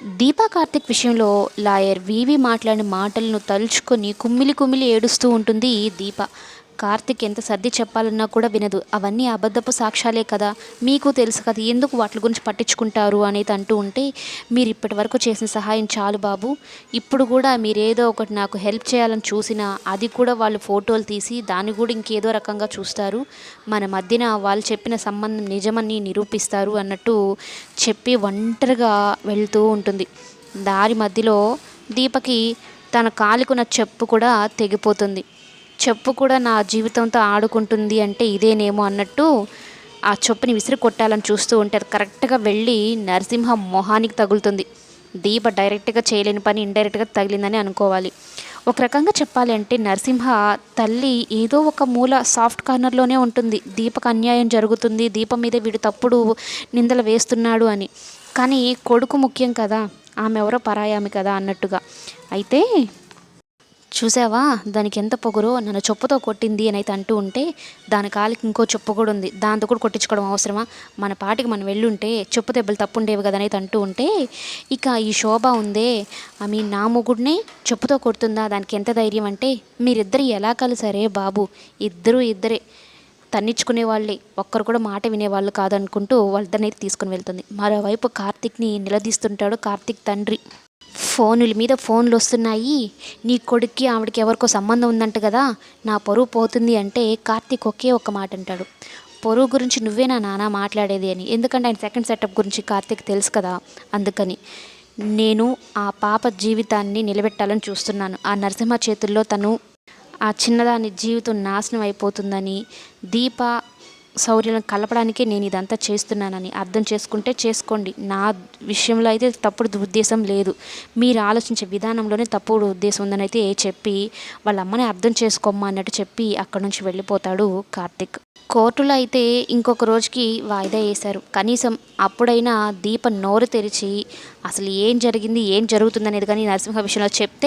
దీపా కార్తిక్ విషయంలో లాయర్ వివి మాట్లాడిన మాటలను తలుచుకొని కుమ్మిలి కుమ్మిలి ఏడుస్తూ ఉంటుంది దీప. కార్తిక్ ఎంత సర్ది చెప్పాలన్నా కూడా వినదు. అవన్నీ అబద్ధపు సాక్ష్యాలే కదా. మీకు తెలుసు కదా ఎందుకు వాటి గురించి పట్టించుకుంటారు అనేది అంటూ ఉంటే మీరు ఇప్పటి వరకు చేసిన సహాయం చాలు బాబు. ఇప్పుడు కూడా మీరేదో ఒకటి నాకు హెల్ప్ చేయాలని చూసినా అది కూడా వాళ్ళు ఫోటోలు తీసి దాన్ని కూడా ఇంకేదో రకంగా చూస్తారు. మన మధ్యన వాళ్ళు చెప్పిన సంబంధం నిజమని నిరూపిస్తారు అన్నట్టు చెప్పి ఒంటరిగా వెళ్తూ ఉంటుంది. దారి మధ్యలో దీపకి తన కాలికున్న చెప్పు కూడా తెగిపోతుంది. చెప్పు కూడా నా జీవితంతో ఆడుకుంటుంది అంటే ఇదేనేమో అన్నట్టు ఆ చెప్పుని విసిరి కొట్టాలని చూస్తూ ఉంటే అది కరెక్ట్గా వెళ్ళి నరసింహ మొహానికి తగులుతుంది. దీప డైరెక్ట్గా చేయలేని పని ఇండైరెక్ట్గా తగిలిందని అనుకోవాలి. ఒక రకంగా చెప్పాలి అంటే నరసింహ తల్లి ఏదో ఒక మూల సాఫ్ట్ కార్నర్లోనే ఉంటుంది. దీపకు అన్యాయం జరుగుతుంది. దీపం మీద వీడు తప్పుడు నిందలు వేస్తున్నాడు అని. కానీ కొడుకు ముఖ్యం కదా. ఆమె ఎవరో పరాయామి కదా అన్నట్టుగా. అయితే చూసావా? దానికి ఎంత పొగరో నన్ను చెప్పుతో కొట్టింది అని అయితే అంటూ ఉంటే దాని కాలికి ఇంకో చెప్పు కూడా ఉంది. దాంతో కూడా కొట్టించుకోవడం అవసరమా? మన పాటికి మనం వెళ్ళుంటే చెప్పు దెబ్బలు తప్పుండేవి కదా అయితే అంటూ ఉంటే ఇక ఈ శోభ ఉందే. ఆమె నా మొగుడినే చెప్పుతో కొడుతుందా? దానికి ఎంత ధైర్యం అంటే మీరిద్దరు ఎలా కలిసారే బాబు? ఇద్దరూ ఇద్దరే. తన్నించుకునే వాళ్ళే. ఒక్కరు కూడా మాట వినేవాళ్ళు కాదనుకుంటూ వాళ్ళిద్దరినైతే అయితే తీసుకుని వెళ్తుంది. మరోవైపు కార్తిక్ని నిలదీస్తుంటాడు కార్తిక్ తండ్రి. ఫోనుల మీద ఫోన్లు వస్తున్నాయి. నీ కొడుక్కి ఆవిడకి ఎవరికో సంబంధం ఉందంట కదా నా పరువు పోతుంది అంటే కార్తీక్ ఒకే ఒక్క మాట అంటాడు. పొరుగు గురించి నువ్వే నా నాన్న మాట్లాడేది అని. ఎందుకంటే ఆయన సెకండ్ సెటప్ గురించి కార్తీక్ తెలుసు కదా అందుకని. నేను ఆ పాప జీవితాన్ని నిలబెట్టాలని చూస్తున్నాను. ఆ నరసింహ చేతుల్లో తను ఆ చిన్నదాని జీవితం నాశనం అయిపోతుందని దీప శౌర్యాలను కలపడానికే నేను ఇదంతా చేస్తున్నానని అర్థం చేసుకుంటే చేసుకోండి. నా విషయంలో అయితే తప్పుడు ఉద్దేశం లేదు. మీరు ఆలోచించే విధానంలోనే తప్పుడు ఉద్దేశం ఉందని అయితే చెప్పి వాళ్ళ అమ్మని అర్థం చేసుకోమ్మా అన్నట్టు చెప్పి అక్కడ నుంచి వెళ్ళిపోతాడు కార్తిక్. కోర్టులో అయితే ఇంకొక రోజుకి వాయిదా వేశారు. కనీసం అప్పుడైనా దీప నోరు తెరిచి అసలు ఏం జరిగింది ఏం జరుగుతుంది అనేది కానీ నరసింహ విషయంలో చెప్తే